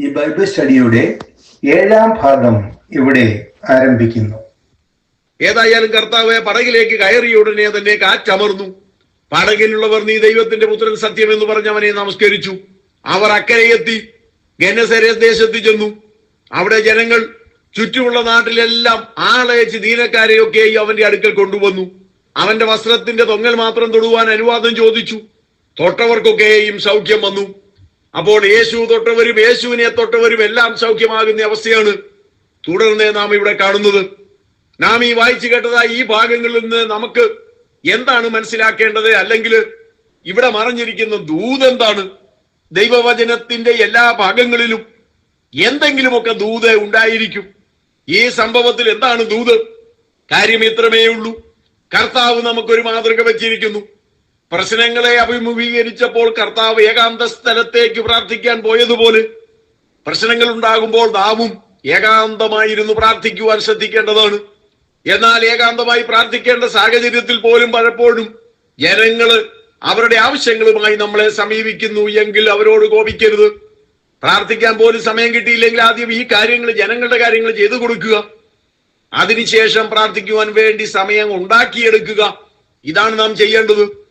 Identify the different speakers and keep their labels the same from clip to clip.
Speaker 1: ഈ ബൈബിൾ സ്റ്റഡിയുടെ ഏഴാം ഭാഗം ഇവിടെ ആരംഭിക്കുന്നു.
Speaker 2: ഏതായാലും കർത്താവ് പടകിലേക്ക് കയറിയ ഉടനെ തന്നെ കാറ്റമർന്നു. പടകിലുള്ളവർ നീ ദൈവത്തിന്റെ പുത്രൻ സത്യം എന്ന് പറഞ്ഞ അവനെ നമസ്കരിച്ചു. അവർ അക്കരയെത്തി ഗനസരെ ദേശത്ത് ചെന്നു. അവിടെ ജനങ്ങൾ ചുറ്റുമുള്ള നാട്ടിലെല്ലാം ആളയച്ച് ദീനക്കാരെയൊക്കെ അവന്റെ അടുക്കൽ കൊണ്ടുവന്നു. അവന്റെ വസ്ത്രത്തിന്റെ തൊങ്ങൽ മാത്രം തൊടുവാൻ അനുവാദം ചോദിച്ചു. തൊട്ടവർക്കൊക്കെയും സൗഖ്യം വന്നു. അപ്പോൾ യേശു തൊട്ടവരും യേശുവിനെ തൊട്ടവരും എല്ലാം സൗഖ്യമാകുന്ന അവസ്ഥയാണ് തുടർന്ന് നാം ഇവിടെ കാണുന്നത്. നാം ഈ വായിച്ചു കേട്ടതായി ഈ ഭാഗങ്ങളിൽ നിന്ന് നമുക്ക് എന്താണ് മനസ്സിലാക്കേണ്ടത്? അല്ലെങ്കിൽ ഇവിടെ മറഞ്ഞിരിക്കുന്ന ദൂത് എന്താണ്? ദൈവവചനത്തിന്റെ എല്ലാ ഭാഗങ്ങളിലും എന്തെങ്കിലുമൊക്കെ ദൂത് ഉണ്ടായിരിക്കും. ഈ സംഭവത്തിൽ എന്താണ് ദൂത്? കാര്യം ഇത്രമേ ഉള്ളൂ കർത്താവ് നമുക്കൊരു മാതൃക വെച്ചിരിക്കുന്നു. പ്രശ്നങ്ങളെ അഭിമുഖീകരിച്ചപ്പോൾ കർത്താവ് ഏകാന്ത സ്ഥലത്തേക്ക് പ്രാർത്ഥിക്കാൻ പോയതുപോലെ പ്രശ്നങ്ങൾ ഉണ്ടാകുമ്പോൾ നാമും ഏകാന്തമായിരുന്നു പ്രാർത്ഥിക്കുവാൻ ശ്രദ്ധിക്കേണ്ടതാണ്. എന്നാൽ ഏകാന്തമായി പ്രാർത്ഥിക്കേണ്ട സാഹചര്യത്തിൽ പോലും പലപ്പോഴും ജനങ്ങൾ അവരുടെ ആവശ്യങ്ങളുമായി നമ്മളെ സമീപിക്കുന്നു എങ്കിൽ അവരോട് കോപിക്കരുത്. പ്രാർത്ഥിക്കാൻ പോലും സമയം കിട്ടിയില്ലെങ്കിൽ ആദ്യം ഈ കാര്യങ്ങൾ ജനങ്ങളുടെ കാര്യങ്ങൾ ചെയ്തു കൊടുക്കുക. അതിനുശേഷം പ്രാർത്ഥിക്കുവാൻ വേണ്ടി സമയം ഉണ്ടാക്കിയെടുക്കുക. ഇതാണ് നാം ചെയ്യേണ്ടത്.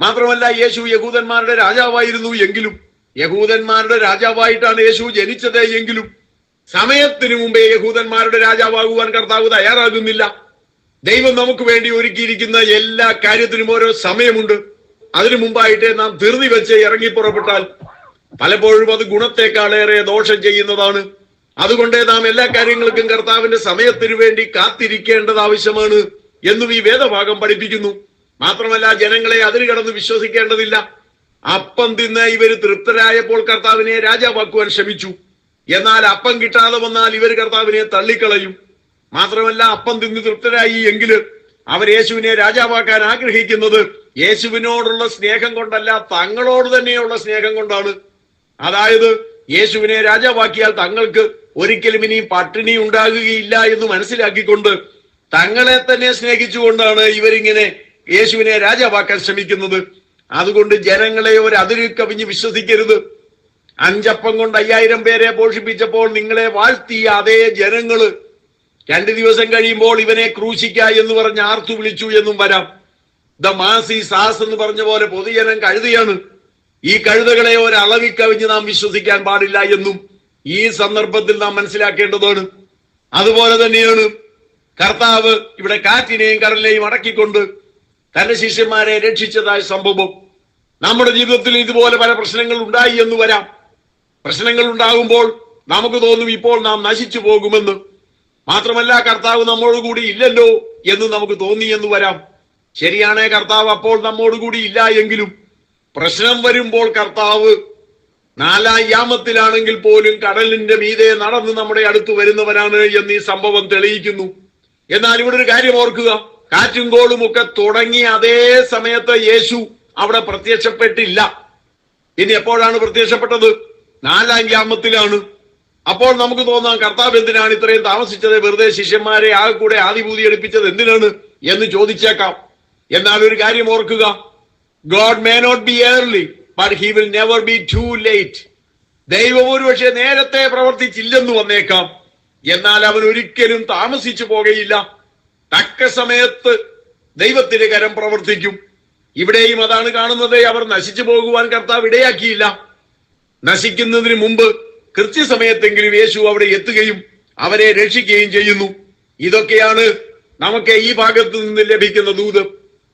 Speaker 2: മാത്രമല്ല യേശു യഹൂദന്മാരുടെ രാജാവായിരുന്നു എങ്കിലും യഹൂദന്മാരുടെ രാജാവായിട്ടാണ് യേശു ജനിച്ചത് എങ്കിലും സമയത്തിനു മുമ്പേ യഹൂദന്മാരുടെ രാജാവാകുവാൻ കർത്താവ് തയ്യാറാകുന്നില്ല. ദൈവം നമുക്ക് വേണ്ടി ഒരുക്കിയിരിക്കുന്ന എല്ലാ കാര്യത്തിനും ഓരോ സമയമുണ്ട്. അതിനു മുമ്പായിട്ട് നാം ധൃതി വെച്ച് ഇറങ്ങി പുറപ്പെട്ടാൽ പലപ്പോഴും അത് ഗുണത്തെക്കാളേറെ ദോഷം ചെയ്യുന്നതാണ്. അതുകൊണ്ട് നാം എല്ലാ കാര്യങ്ങൾക്കും കർത്താവിന്റെ സമയത്തിനു വേണ്ടി കാത്തിരിക്കേണ്ടത് ആവശ്യമാണ് എന്നും ഈ വേദഭാഗം പഠിപ്പിക്കുന്നു. മാത്രമല്ല ജനങ്ങളെ അതിൽ കടന്ന് വിശ്വസിക്കേണ്ടതില്ല. അപ്പം തിന്ന് ഇവർ തൃപ്തരായപ്പോൾ കർത്താവിനെ രാജാവാക്കുവാൻ ശ്രമിച്ചു. എന്നാൽ അപ്പം കിട്ടാതെ വന്നാൽ ഇവർ കർത്താവിനെ തള്ളിക്കളയും. മാത്രമല്ല അപ്പം തിന്ന് തൃപ്തരായി എങ്കിൽ അവർ യേശുവിനെ രാജാവാക്കാൻ ആഗ്രഹിക്കുന്നത് യേശുവിനോടുള്ള സ്നേഹം കൊണ്ടല്ല തങ്ങളോട് തന്നെയുള്ള സ്നേഹം കൊണ്ടാണ്. അതായത് യേശുവിനെ രാജാവാക്കിയാൽ തങ്ങൾക്ക് ഒരിക്കലും ഇനി പട്ടിണി ഉണ്ടാകുകയില്ല എന്ന് മനസ്സിലാക്കിക്കൊണ്ട് തങ്ങളെ തന്നെ സ്നേഹിച്ചുകൊണ്ടാണ് ഇവരിങ്ങനെ യേശുവിനെ രാജാവാക്കാൻ ശ്രമിക്കുന്നത്. അതുകൊണ്ട് ജനങ്ങളെ ഒരു അതിരി കവിഞ്ഞ് വിശ്വസിക്കരുത്. അഞ്ചപ്പം കൊണ്ട് അയ്യായിരം പേരെ പോഷിപ്പിച്ചപ്പോൾ നിങ്ങളെ വാഴ്ത്തിയ അതേ ജനങ്ങൾ രണ്ടു ദിവസം കഴിയുമ്പോൾ ഇവനെ ക്രൂശിക്ക എന്ന് പറഞ്ഞ് ആർത്തു വിളിച്ചു എന്നും വരാം. ദ മാസി സാസ് എന്ന് പറഞ്ഞ പോലെ പൊതുജനം കഴുതയാണ്. ഈ കഴുതകളെ ഒരളവിൽ കവിഞ്ഞ് നാം വിശ്വസിക്കാൻ പാടില്ല എന്നും ഈ സന്ദർഭത്തിൽ നാം മനസ്സിലാക്കേണ്ടതാണ്. അതുപോലെ തന്നെയാണ് കർത്താവ് ഇവിടെ കാറ്റിനെയും കടലിനെയും അടക്കിക്കൊണ്ട് തന്റെ ശിഷ്യന്മാരെ രക്ഷിച്ചതായ സംഭവം നമ്മുടെ ജീവിതത്തിൽ ഇതുപോലെ പല പ്രശ്നങ്ങൾ ഉണ്ടായി എന്ന് വരാം. പ്രശ്നങ്ങൾ ഉണ്ടാകുമ്പോൾ നമുക്ക് തോന്നും ഇപ്പോൾ നാം നശിച്ചു പോകുമെന്ന്. മാത്രമല്ല കർത്താവ് നമ്മോട് കൂടി ഇല്ലല്ലോ എന്ന് നമുക്ക് തോന്നി എന്ന് വരാം. ശരിയാണ് കർത്താവ് അപ്പോൾ നമ്മോട് കൂടി ഇല്ല എങ്കിലും പ്രശ്നം വരുമ്പോൾ കർത്താവ് നാലാം യാമത്തിലാണെങ്കിൽ പോലും കടലിന്റെ മീതെ നടന്ന് നമ്മുടെ അടുത്ത് വരുന്നവനാണ് എന്ന് ഈ സംഭവം തെളിയിക്കുന്നു. എന്നാൽ ഇവിടെ ഒരു കാര്യം ഓർക്കുക. കാറ്റും കോളും ഒക്കെ തുടങ്ങി അതേ സമയത്ത് യേശു അവിടെ പ്രത്യക്ഷപ്പെട്ടില്ല. ഇനി എപ്പോഴാണ് പ്രത്യക്ഷപ്പെട്ടത്? നാലാം ഗ്രാമത്തിലാണ്. അപ്പോൾ നമുക്ക് തോന്നാം കർത്താവ് എന്തിനാണ് ഇത്രയും താമസിച്ചത്? വെറുതെ ശിഷ്യന്മാരെ ആകെ കൂടെ ആദിഭൂതി എടുപ്പിച്ചത് എന്തിനാണ് എന്ന് ചോദിച്ചേക്കാം. എന്നാൽ ഒരു കാര്യം ഓർക്കുക. God may not be early but he will never be too late. ദൈവം ഒരുപക്ഷെ നേരത്തെ പ്രവർത്തിച്ചില്ലെന്ന് വന്നേക്കാം. എന്നാൽ അവൻ ഒരിക്കലും താമസിച്ചു പോകുകയില്ല തക്ക സമയത്ത് ദൈവത്തിന്റെ കരം പ്രവർത്തിക്കും. ഇവിടെയും അതാണ് കാണുന്നത്. അവർ നശിച്ചു പോകുവാൻ കർത്താവ് ഇടയാക്കിയില്ല. നശിക്കുന്നതിന് മുമ്പ് കൃത്യസമയത്തെങ്കിലും യേശു അവിടെ എത്തുകയും അവരെ രക്ഷിക്കുകയും ചെയ്യുന്നു. ഇതൊക്കെയാണ് നമുക്ക് ഈ ഭാഗത്ത് നിന്ന് ലഭിക്കുന്ന ദൂത്.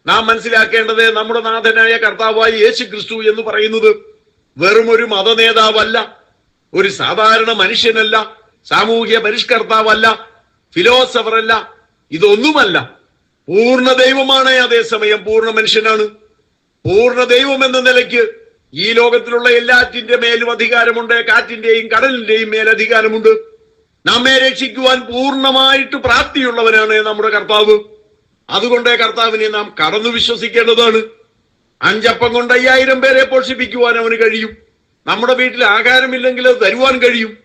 Speaker 2: നാം മനസ്സിലാക്കേണ്ടത് നമ്മുടെ നാഥനായ കർത്താവായി യേശു ക്രിസ്തു എന്ന് പറയുന്നത് വെറും ഒരു മതനേതാവല്ല ഒരു സാധാരണ മനുഷ്യനല്ല സാമൂഹ്യ പരിഷ്കർത്താവല്ല ഫിലോസഫർ അല്ല ഇതൊന്നുമല്ല. പൂർണ ദൈവമാണ് അതേസമയം പൂർണ മനുഷ്യനാണ്. പൂർണ ദൈവം എന്ന നിലയ്ക്ക് ഈ ലോകത്തിലുള്ള എല്ലാറ്റിന്റെ മേലും അധികാരമുണ്ട് കാറ്റിന്റെയും കടലിന്റെയും മേൽ അധികാരമുണ്ട്. നമ്മെ രക്ഷിക്കുവാൻ പൂർണമായിട്ട് പ്രാപ്തിയുള്ളവനാണ് നമ്മുടെ കർത്താവ്. അതുകൊണ്ട് കർത്താവിനെ നാം കടന്നു വിശ്വസിക്കേണ്ടതാണ്. അഞ്ചപ്പം കൊണ്ട് അയ്യായിരം പേരെ പോഷിപ്പിക്കുവാൻ അവന് കഴിയും. നമ്മുടെ വീട്ടിൽ ആഹാരമില്ലെങ്കിൽ അത് തരുവാൻ കഴിയും.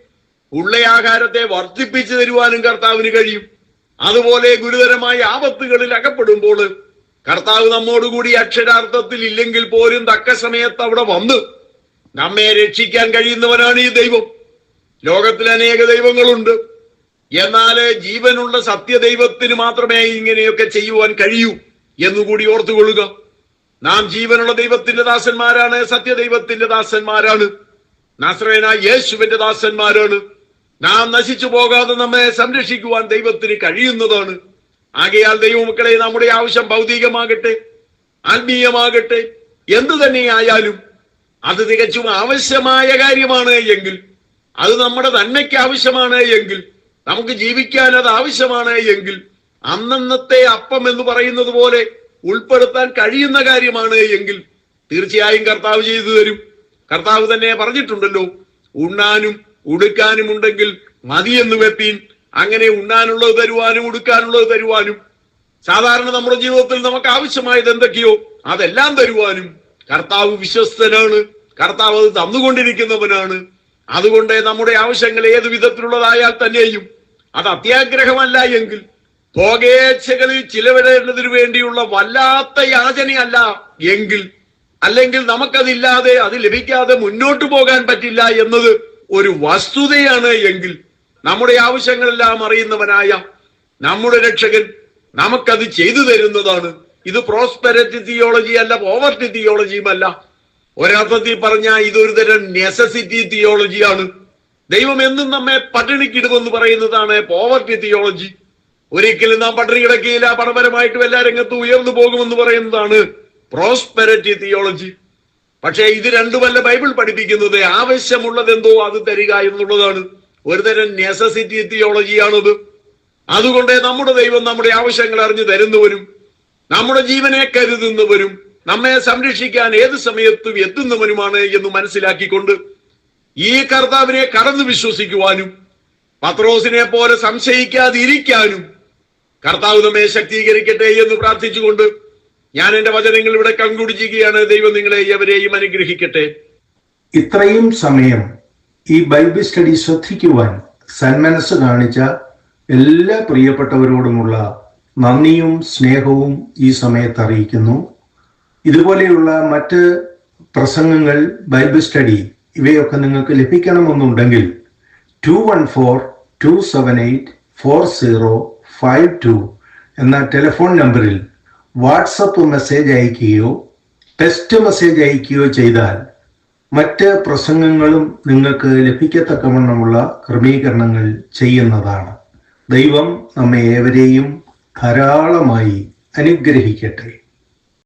Speaker 2: ഉള്ള ആഹാരത്തെ വർദ്ധിപ്പിച്ചു തരുവാനും കർത്താവിന് കഴിയും. അതുപോലെ ഗുരുതരമായ ആപത്തുകളിൽ അകപ്പെടുമ്പോൾ കർത്താവ് നമ്മോടുകൂടി അക്ഷരാർത്ഥത്തിൽ ഇല്ലെങ്കിൽ പോലും തക്ക സമയത്ത് അവിടെ വന്ന് നമ്മെ രക്ഷിക്കാൻ കഴിയുന്നവനാണ് ഈ ദൈവം. ലോകത്തിൽ അനേക ദൈവങ്ങളുണ്ട്. എന്നാൽ ജീവനുള്ള സത്യദൈവത്തിന് മാത്രമേ ഇങ്ങനെയൊക്കെ ചെയ്യുവാൻ കഴിയൂ എന്നുകൂടി ഓർത്തുകൊള്ളുക. നാം ജീവനുള്ള ദൈവത്തിന്റെ ദാസന്മാരാണ് സത്യദൈവത്തിന്റെ ദാസന്മാരാണ്. നസ്രേന യേശുവിന്റെ ദാസന്മാരാണ്. നാം നശിച്ചു പോകാതെ നമ്മെ സംരക്ഷിക്കുവാൻ ദൈവത്തിന് കഴിയുന്നതാണ്. ആകയാൽ ദൈവമക്കളെ നമ്മുടെ ആവശ്യം ഭൗതികമാകട്ടെ ആത്മീയമാകട്ടെ എന്തു തന്നെയായാലും അത് തികച്ചും ആവശ്യമായ കാര്യമാണ് എങ്കിൽ അത് നമ്മുടെ നന്മയ്ക്ക് ആവശ്യമാണ് എങ്കിൽ നമുക്ക് ജീവിക്കാൻ അത് ആവശ്യമാണ് എങ്കിൽ അന്നന്നത്തെ അപ്പം എന്ന് പറയുന്നത് പോലെ ഉൾപ്പെടുത്താൻ കഴിയുന്ന കാര്യമാണ് എങ്കിൽ തീർച്ചയായും കർത്താവ് ചെയ്തു തരും. കർത്താവ് തന്നെ പറഞ്ഞിട്ടുണ്ടല്ലോ ഉണ്ണാനും ഉടുക്കാനും ഉണ്ടെങ്കിൽ മതിയെന്ന് വെപ്പീൻ. അങ്ങനെ ഉണ്ണാനുള്ളത് തരുവാനും ഉടുക്കാനുള്ളത് തരുവാനും. സാധാരണ നമ്മുടെ ജീവിതത്തിൽ നമുക്ക് ആവശ്യമായത് എന്തൊക്കെയോ അതെല്ലാം തരുവാനും. കർത്താവ് വിശ്വസ്തനാണ്. കർത്താവ് അത് തന്നുകൊണ്ടിരിക്കുന്നവനാണ്. അതുകൊണ്ട് നമ്മുടെ ആവശ്യങ്ങൾ ഏത് വിധത്തിലുള്ളതായാൽ തന്നെയും അത് അത്യാഗ്രഹമല്ല എങ്കിൽ ഭോഗേച്ഛകളിൽ ചിലവിടേണ്ടതിനു വേണ്ടിയുള്ള വല്ലാത്ത യാചനയല്ല എങ്കിൽ അല്ലെങ്കിൽ നമുക്കതില്ലാതെ അത് ലഭിക്കാതെ മുന്നോട്ടു പോകാൻ പറ്റില്ല എന്നത് ഒരു വസ്തുതയാണ് എങ്കിൽ നമ്മുടെ ആവശ്യങ്ങളെല്ലാം അറിയുന്നവനായ നമ്മുടെ രക്ഷകൻ നമുക്കത് ചെയ്തു തരുന്നതാണ്. ഇത് പ്രോസ്പെരറ്റി തിയോളജി അല്ല പോവർട്ടി തിയോളജിയുമല്ല ഒരർത്ഥത്തിൽ പറഞ്ഞാൽ ഇതൊരു തരം നെസസിറ്റി തിയോളജിയാണ്. ദൈവം എന്നും നമ്മെ പട്ടിണിക്കിടുമെന്ന് പറയുന്നതാണ് പോവർട്ടി തിയോളജി. ഒരിക്കലും നാം പട്ടിണി കിടക്കിയില്ല പണപരമായിട്ടും എല്ലാ രംഗത്തും ഉയർന്നു പോകുമെന്ന് പറയുന്നതാണ് പ്രോസ്പെരറ്റി തിയോളജി. പക്ഷേ ഇത് രണ്ടുമല്ല ബൈബിൾ പഠിപ്പിക്കുന്നത്. ആവശ്യമുള്ളതെന്തോ അത് തരിക എന്നുള്ളതാണ്. ഒരുതരം നെസസിറ്റി തിയോളജിയാണത് അതുകൊണ്ട് നമ്മുടെ ദൈവം നമ്മുടെ ആവശ്യങ്ങൾ അറിഞ്ഞു തരുന്നവരും നമ്മുടെ ജീവനെ കരുതുന്നവരും നമ്മെ സംരക്ഷിക്കാൻ ഏത് സമയത്തും എത്തുന്നവനുമാണ് എന്ന് മനസ്സിലാക്കിക്കൊണ്ട് ഈ കർത്താവിനെ കടന്നു വിശ്വസിക്കുവാനും പത്രോസിനെ പോലെ സംശയിക്കാതിരിക്കാനും കർത്താവ് നമ്മെ ശക്തീകരിക്കട്ടെ എന്ന് പ്രാർത്ഥിച്ചുകൊണ്ട് ഞാൻ എന്റെ വചനങ്ങൾ ഇവിടെ കങ്കുടിക്കുകയാണ് ദൈവം നിങ്ങളെ എവരെയും അനുഗ്രഹിക്കട്ടെ.
Speaker 1: ഇത്രയും സമയം ഈ ബൈബിൾ സ്റ്റഡി ശ്രദ്ധിക്കുവാൻ സന്മനസ് കാണിച്ച എല്ലാ പ്രിയപ്പെട്ടവരോടുമുള്ള നന്ദിയും സ്നേഹവും ഈ സമയത്ത് അറിയിക്കുന്നു. ഇതുപോലെയുള്ള മറ്റ് പ്രസംഗങ്ങൾ ബൈബിൾ സ്റ്റഡി ഇവയൊക്കെ നിങ്ങൾക്ക് ലഭിക്കണമെന്നുണ്ടെങ്കിൽ two one four two seven eight four zero five two എന്ന ടെലിഫോൺ നമ്പറിൽ വാട്സപ്പ് മെസ്സേജ് അയക്കുകയോ ടെക്സ്റ്റ് മെസ്സേജ് അയക്കുകയോ ചെയ്താൽ മറ്റ് പ്രസംഗങ്ങളും നിങ്ങൾക്ക് ലഭിക്കത്തക്കവണ്ണമുള്ള ക്രമീകരണങ്ങൾ ചെയ്യുന്നതാണ്. ദൈവം നമ്മെ ഏവരെയും ധാരാളമായി അനുഗ്രഹിക്കട്ടെ.